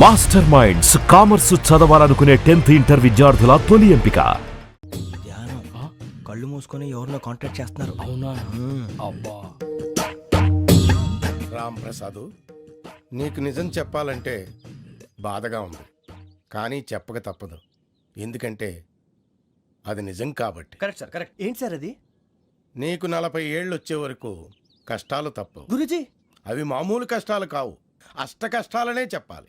Master minds commerce చదవాలనుకునే tenth inter విద్యార్థుల తొలి ఎంపిక. ధ్యానం కళ్ళు మూసుకొని ఎవరినో కాంటాక్ట్ చేస్తున్నారు. అవునా? అబ్బా. రామ్ ప్రసాద్ నీకు నిజం చెప్పాలంటే బాధగా ఉంది. కానీ చెప్పక తప్పదు. ఎందుకంటే అది నిజం కాబట్టి. కరెక్ట్ సార్ కరెక్ట్ ఏంటి సార్ అది? నీకు నలభై ఏళ్ళు వచ్చే వరకు కష్టాలు తప్పవు గురుజీ! అవి మామూలు కష్టాలు కావు. అష్ట కష్టాలనే చెప్పాలి.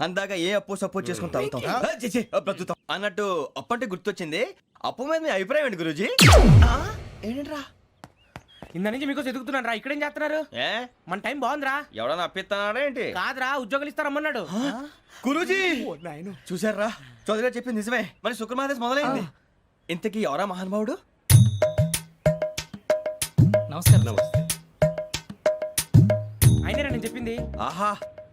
అందాక ఏ అప్పు సపోర్ట్ చేసుకుని తాగుతాం? ఆ, ఛీ, ఛీ, ఆ, బ్రతుకుతాం. అన్నట్టు అప్పు అంటే గుర్తొచ్చింది. అప్పు మీద మీ అభిప్రాయం ఏంటి గురుజీ? ఏంటరా? ఇంత నుంచి మీకు ఎదుగుతున్నాను రా. ఇక్కడేం చేస్తున్నారు? ఏ? మన టైం బాగుందిరా. ఎవడన్నా అప్పిస్తున్నాడా ఏంటి? కాదురా ఉద్యోగాలు ఇస్తారమ్మన్నాడు. గురుజీ! చూసారా చౌదరిగా చెప్పింది నిజమే. మరి శుక్రమాదేశ్ మొదలైంది. ఇంతకీ ఎవరా మహానుభావుడు? నమస్కారం అయినా నేను చెప్పింది. ఆహా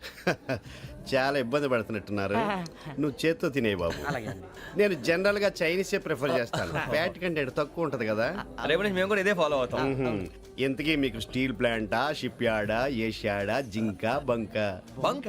చాలా ఇబ్బంది పడుతున్నట్టున్నారు. నువ్వు చేత్తో తినే బాబు. అలాగే. నేను జనరల్గా చైనీసే ప్రిఫర్ చేస్తాను. ఫ్యాట్ కంటెంట్ తక్కువ ఉంటది కదా. రేపు నుంచి మేము కూడా ఇదే ఫాలో అవుతాం. ఇంతకీ మీకు స్టీల్ ప్లాంటా షిప్ యార్డా ఏషియాడా జింక బంక? బంక?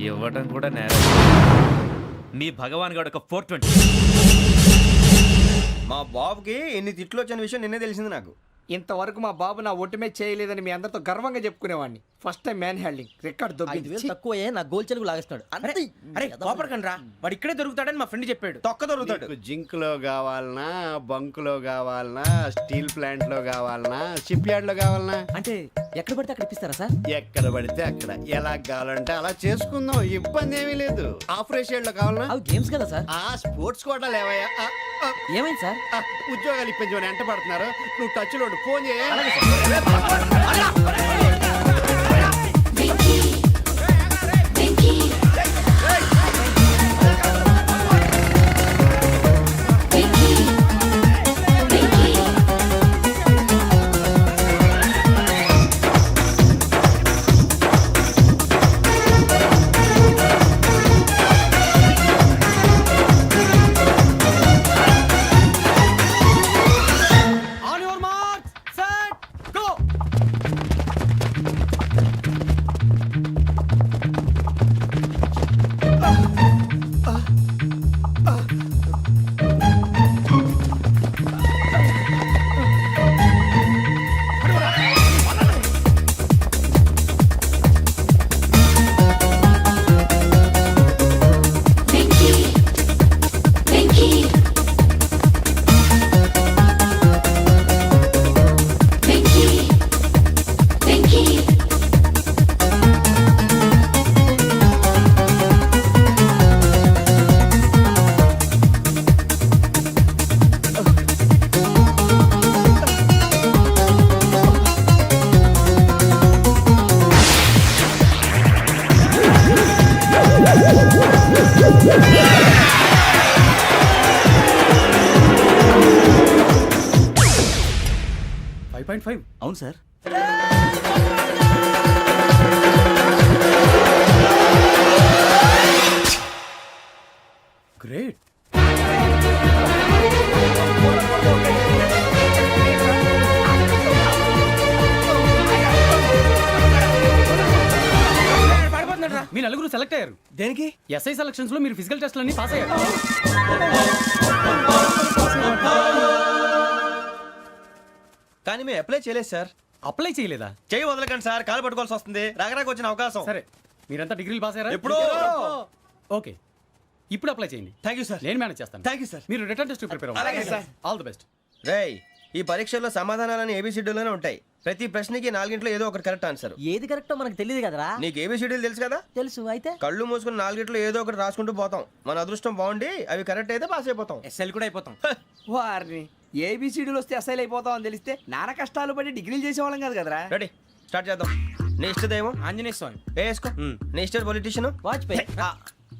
ఇవ్వటం కూడా నేరం. మీ భగవాన్ గారు ఒక ఫోర్ ట్వంటీ. మా బాబుకి ఎన్ని తిట్లు వచ్చిన విషయం నిన్నే తెలిసింది నాకు. ఇంతవరకు మా బాబు నా ఒట్టుమే చేయలేదని మీ అందరితో గర్వంగా చెప్పుకునేవాడిని. First time man handing record ఐదు దొబ్బింది వేలు తక్కువ నా గోల్ చెలుగు లాగేస్తున్నాడు అంతే అరే కోపడకండి రా వాడు ఇక్కడే దొరుకుతాడని మా ఫ్రెండ్ చెప్పాడు తొక్క దొరుకుతాడు జింక్లో కావాలనా బంక్లో కావాలనా స్టీల్ ప్లాంట్లో కావాలనా షిప్ యార్డ్లో కావాలనా అంటే ఎక్కడ పడితే అక్కడ ఇప్పిస్తారా సార్ ఎక్కడ పడితే అక్కడ ఎలా కావాలంటే అలా చేసుకుందాం ఇబ్బంది ఏమీ లేదు ఆపరేషన్లో కావాలనా అవి గేమ్స్ కదా సార్ ఆ స్పోర్ట్స్ కోటా లేవయ్యా ఆ, ఆ, ఏమైంది సార్ ఆ, ఉద్యోగాలు ఇప్పించమని ఎంట పడుతున్నారు నువ్వు టచ్లో ఉండు. ఫోన్ చేయ సెలెక్ట్ అయ్యారు. దేనికి? ఎస్ఐ సెలక్షన్స్లో మీరు ఫిజికల్ టెస్ట్ అన్ని పాస్ అయ్యారు. కానీ మేము అప్లై చేయలేదు సార్ అప్లై చేయలేదా? చేయి వదలకండి సార్ కాలు పట్టుకోవాల్సి వస్తుంది. రాగరాకు వచ్చిన అవకాశం. సరే మీరంతా డిగ్రీలు పాస్ అయ్యారా? ఎప్పుడో. ఓకే. ఇప్పుడు అప్లై చేయండి. థ్యాంక్ యూ సార్ నేను మేనేజ్ చేస్తాను. థ్యాంక్ యూ సార్ మీరు return test prepare sir. All the best రేయ్ ఈ పరీక్షల్లో సమాధానాలని ఏబిసిడ్యూల్లోనే ఉంటాయి. ప్రతి ప్రశ్నకి నాలుగింట్లో ఏదో ఒకటి కరెక్ట్ ఆన్సర్. ఏది కరెక్టో మనకు తెలియదు కదరా? నీకు ఏబిసిడ్యూల్ తెలుసు కదా? తెలుసు అయితే? కళ్ళు మూసుకుని నాలుగింట్లో ఏదో ఒకటి రాసుకుంటూ పోతాం. మన అదృష్టం బాగుండి అవి కరెక్ట్ అయితే పాస్ అయిపోతాం. ఎస్ఎల్ కూడా అయిపోతాం. వారిని ఏబిసిడీలు వస్తే ఎస్ఐలు అయిపోతాం అని తెలిస్తే నాన్న కష్టాలు పడి డిగ్రీలు చేసేవాళ్ళం కాదు కదరా? రెడీ. స్టార్ట్ చేద్దాం. నీ ఇష్టదేమో? ఆంజనేయ స్వామి. వేసుకో? నీ ఇష్ట పొలిటీషియన్ వాజ్పేయి.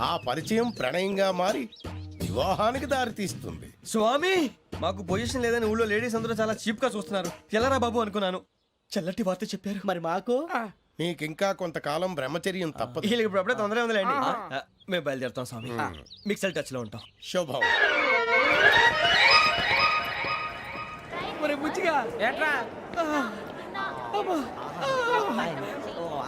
ఆ పరిచయం ప్రణయంగా మారి వివాహానికి దారితీస్తుంది. స్వామి మాకు పొజిషన్ లేదని ఊళ్ళో లేడీస్ అందరూ చాలా చీప్గా చూస్తున్నారు. ఎలారా బాబు అనుకున్నాను. చల్లటి వార్త చెప్పారు. మరి మాకు? నీకింకా కొంతకాలం బ్రహ్మచర్యం తప్పదు. వీళ్ళకి ఇప్పుడు తొందరగా ఉందిలేండి. మేము బయలుదేరుతాం స్వామి. మిక్సల్ టచ్లో ఉంటాం. శుభం. ఒరే బుచ్చిగా ఏట్రా?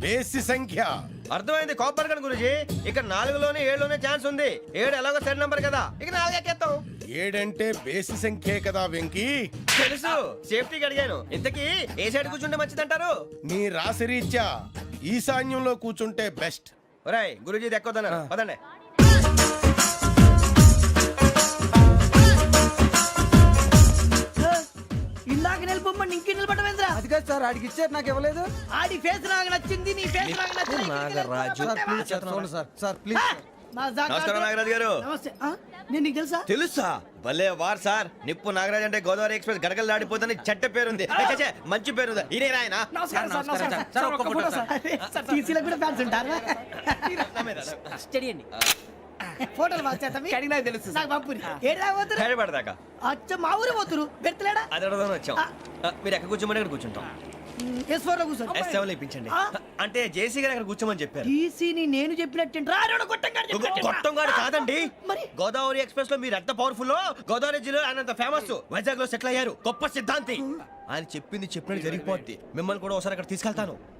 బేసి సంఖ్య. అర్థమైంది కాపర్ కన్ గురూజీ? ఇక్కడ నాలుగులోనే ఏడులోనే ఛాన్స్ ఉంది. ఏడు ఎలాగో సెడ్ నంబర్ కదా. ఇక నాలుగు ఎక్కేస్తాం. ఏడంటే బేసి సంఖ్యే కదా వెంకీ. తెలుసు. సేఫ్టీకి అడిగాను. ఇంతకీ ఏ సైడ్ కూర్చుంటే మంచిదంటారు? నీ రాశి రీత్యా ఈశాన్యంలో కూర్చుంటే బెస్ట్. ఒరాయ్ గురూజీ దెక్కొద్దన్నారు పదండి. ఇంకే నిలబడమేంద్రా అది కాదు సార్ ఆడికి ఇచ్చారు నాకు ఇవ్వలేదు. ఆడి ఫేస్ నాకు నచ్చింది నీ ఫేస్ నాకు నచ్చింది. నాగరాజు. సార్ ప్లీజ్ సార్ చూడండి సార్. సార్ ప్లీజ్ నమస్కారం నాగరాజు గారు. నమస్తే? నేను నీకు తెలుసా? తెలుసా? భలే వార్ సార్. నిప్పు నాగరాజ్ అంటే గోదావరి ఎక్స్ప్రెస్ గడగలు దాడిపోతుంది చెట్ట పేరుంది. మంచి పేరుంది. ఈయన ఆయన కూడా ఫ్యాన్స్ ఉంటారా? స్టడీ అండి. ఫోటోలు బాగా చేస్తాం కడిగినా తెలుసు. నాకు పంపుని. ఏడా పోతురు? హైదరాబాద్ అచ్చ మా ఊరు పోతురు? పెడతలేడా అది వచ్చాం. మీరు ఎక్కడ కూర్చోమని అక్కడ కూర్చుంటాం. ఎస్ ఫోర్లో కూర్చోండి ఎస్ సెవెన్ ఇప్పించండి. అంటే జేసీ గారు అక్కడ కూర్చోమని చెప్పారు. టీసీని నేను చెప్పినట్టు రాడు. గొట్టం గారు కాదండి. మరి? గోదావరి ఎక్స్ప్రెస్లో మీరు ఎంత పవర్ఫుల్ గోదావరి జిల్లా ఆయన అంత ఫేమస్ వైజాగ్లో సెటిల్ అయ్యారు. గొప్ప సిద్ధాంతి. ఆయన చెప్పింది చెప్పినట్టు జరిగిపోద్ది. మిమ్మల్ని కూడా ఒకసారి అక్కడ తీసుకెళ్తాను.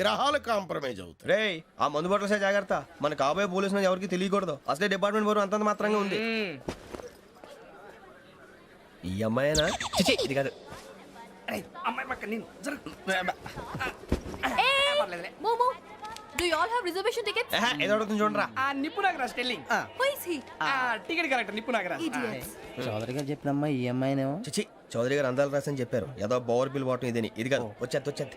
గ్రహాలు కాంప్రమైజ్ అవుతాయి. రేయ్ ఆ మందు బాటలసే జాగ్రత్త. మన కాబోయే పోలీసులు ఎవరికి తెలియకూడదు. అసలే డిపార్ట్మెంట్ బోరు అంతంత మాత్రంగా ఉంది. ఈ అమ్మాయినా? చిచి, ఇది కాదు. అమ్మాయి పక్క నేను జరుగు. Momo do you all have reservation tickets ఏహే, ఏదో అడుగుతుంది చూడరా. ఆ నిప్పు Nagaraj telling who is he ఆ టికెట్ కరెక్ట్ నిప్పు నాగరాజ్. ఇడియట్స్ చౌదరి గారు చెప్పినమ్మా ఈ అమ్మాయినేమో. చిచి చౌదరి గారు అందాలు రాసని చెప్పారు. ఏదో బోర్ బిల్ బాటం ఇదని. ఇది కాదు వచ్చేది వచ్చేది.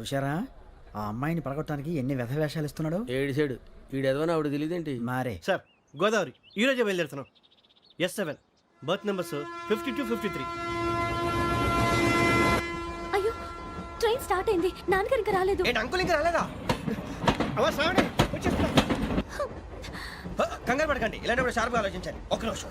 చూశారా? ఆ అమ్మాయిని పడగొట్టడానికి ఎన్ని వ్యధ వేషాలు ఇస్తున్నాడు? ఏడు సైడు ఈడెదవని ఆవిడ తెలియదేంటి? మారే. సార్ గోదావరి. ఈ రోజే బయలుదేరుతున్నాం. S seven berth numbers fifty two fifty three అయ్యో ట్రైన్ స్టార్ట్ అయింది. నాన్నగారు ఇంకా రాలేదు. ఏంటి అంకుల్ ఇంకా రాలేదా? ఆ, కంగారు పడకండి. ఇలాంటప్పుడు షార్ప్గా ఆలోచించండి. ఒక నిమిషం.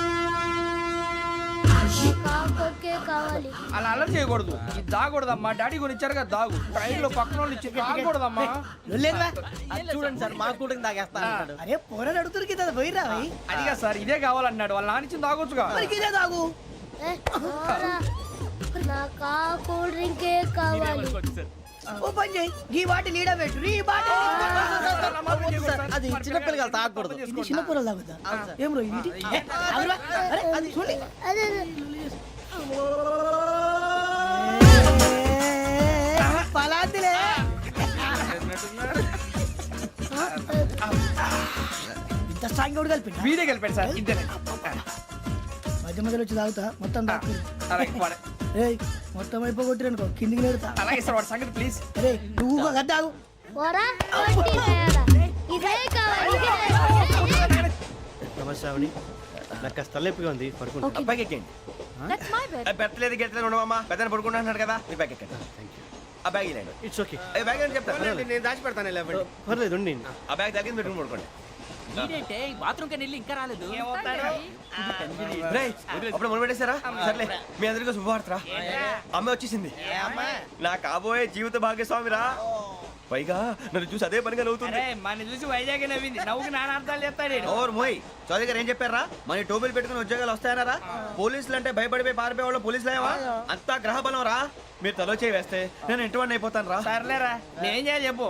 అలా అలర్ట్ చేయకూడదు. ఇది దాగకూడదమ్మా. డాడీ కొని ఇచ్చారు కదా దాగు. ట్రైన్లో పక్కన వాళ్ళు ఇచ్చి దాగకూడదమ్మా చూడండి సార్ మా కూడా దాగేస్తా అరే పోరాడు అడుగుతారు కదా పోయిరా అదిగా సార్ ఇదే కావాలన్నాడు. వాళ్ళ నానిచ్చింది తాగొచ్చుగా. ఇదే తాగు. నాకు కూల్ డ్రింకే కావాలి. ఓ పని చేయి. ఈ వాటి లీడ పెట్టు. ఈ బాటి అది చిన్నపిల్లలు తాగకూడదు. ఇది చిన్నపిల్లలు తాగుతా ఏం రో ఇది. అరే అది చూడండి. పలాతిలే. ఇంత స్ట్రాంగ్ కూడా కలిపి వీడే కలిపాడు సార్ ఇద్దరే. మధ్య మధ్యలో వచ్చి తాగుతా మొత్తం తాగు మొత్తం అయిపోగొట్టిరనుకో కిందికి నేడుతా అలాగే సార్ వాడి సంగతి ప్లీజ్ అరే నువ్వు కదా తాగు పోరా? ఇదే కావాలి నమస్తే నాకు కాస్త తలెప్పిగా ఉంది పడుకుంటా. అబ్బాయికి ఎక్కండి దట్స్ మై బెడ్ ఏ, పెట్టలేదు గెట్టలేదు ఉండవమ్మా. పెద్దని పడుకుంటున్నాడు కదా మీ బ్యాగ్ ఎక్కండి ఆ బ్యాగ్ ఇలాండి ఇట్స్ ఓకే ఏ బ్యాగ్ అని చెప్తాను నేను దాచి పెడతాను పర్లేదు ఉండి. ఆ బ్యాగ్ తగ్గింది పెట్టుకుని పడుకోండి. బాత్రూమ్ వెళ్ళి ఇంకా రాలేదు. రేయ్, అప్పుడు మొదలు పెట్టేశారా సర్లే మీ అందరికీ శుభవార్తరా అమ్మాయి వచ్చేసింది. నా కాబోయే జీవిత భాగ్యస్వామిరా. పైగా నన్ను చూసి అదే పనిగా నవ్వుతుంది. మన చూసి వైజాగ్ నవ్వింది. నవ్వుకి నాన్న అర్థాలు చెప్తాడు ఓర్ మోయ్ చౌదరి గారు ఏం చెప్పారా? మన టోబీలు పెట్టుకుని ఉద్యోగాలు వస్తాయనరా పోలీసులు అంటే భయపడిపోయి పారిపోయే వాళ్ళు పోలీసులు ఏవా అంతా గ్రహ బలం రా మీరు తలో చేయి వేస్తే నేను ఇంటివాడిని అయిపోతాను రా సర్లేరా నేనేం చేయాలి చెప్పు.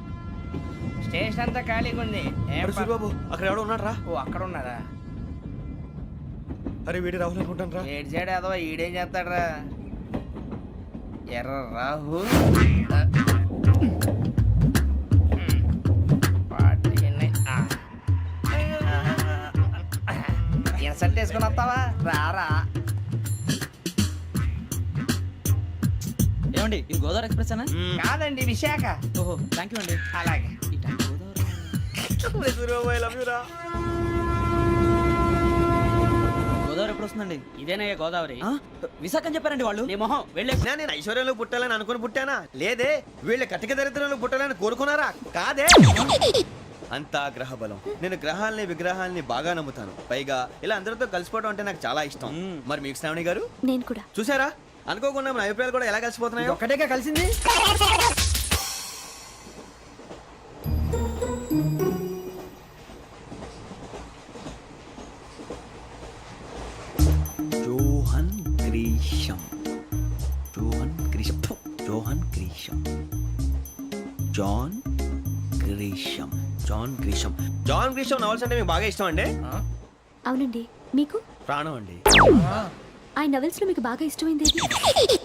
స్టేషన్ అంతా ఖాళీగా ఉంది సూరిబాబు అక్కడ ఎవడో ఉన్నాడు రా ఓ అక్కడ ఉన్నారా అరే వీడి రాహుల్ అనుకుంటాను రా ఏడు సైడ్ అదో ఈడేం చేస్తాడరా? ఎర్ర రాహు. ఇన్సల్ట్ వేసుకుని వస్తావా? రారా. ఏమండి ఇది గోదావరి ఎక్స్ప్రెస్ అనా? కాదండి విశాఖ. ఓహో థ్యాంక్ యూ అండి. అలాగే. గోదావరి ఎప్పుడు వస్తుందండి? ఇదేనయ్య గోదావరి. విశాఖ అని చెప్పారండి వాళ్ళు? నీ మొహం. వెళ్ళే నేను ఐశ్వర్యంలో పుట్టాలని అనుకుని పుట్టానా? లేదే వీళ్ళ కటిక దరిద్రంలో పుట్టాలని కోరుకున్నారా? కాదే. అంతా గ్రహ బలం నేను గ్రహాలని విగ్రహాలని బాగా నమ్ముతాను. పైగా ఇలా అందరితో కలిసిపోవడం అంటే నాకు చాలా ఇష్టం. మరి మీకు శ్రావణి గారు? నేను కూడా. చూసారా? అనుకోకుండా మన అభిప్రాయాలు కూడా ఎలా కలిసిపోతున్నాయో? ఒక్కటేగా కలిసింది? Grisham John Grisham John Grisham John Grisham John Grisham John Grisham novels అంటే మీకు బాగా ఇష్టం అండి అవునండి. మీకు? ప్రాణం అండి. ఆ నవెల్స్లో మీకు బాగా ఇష్టమైంది ఏది?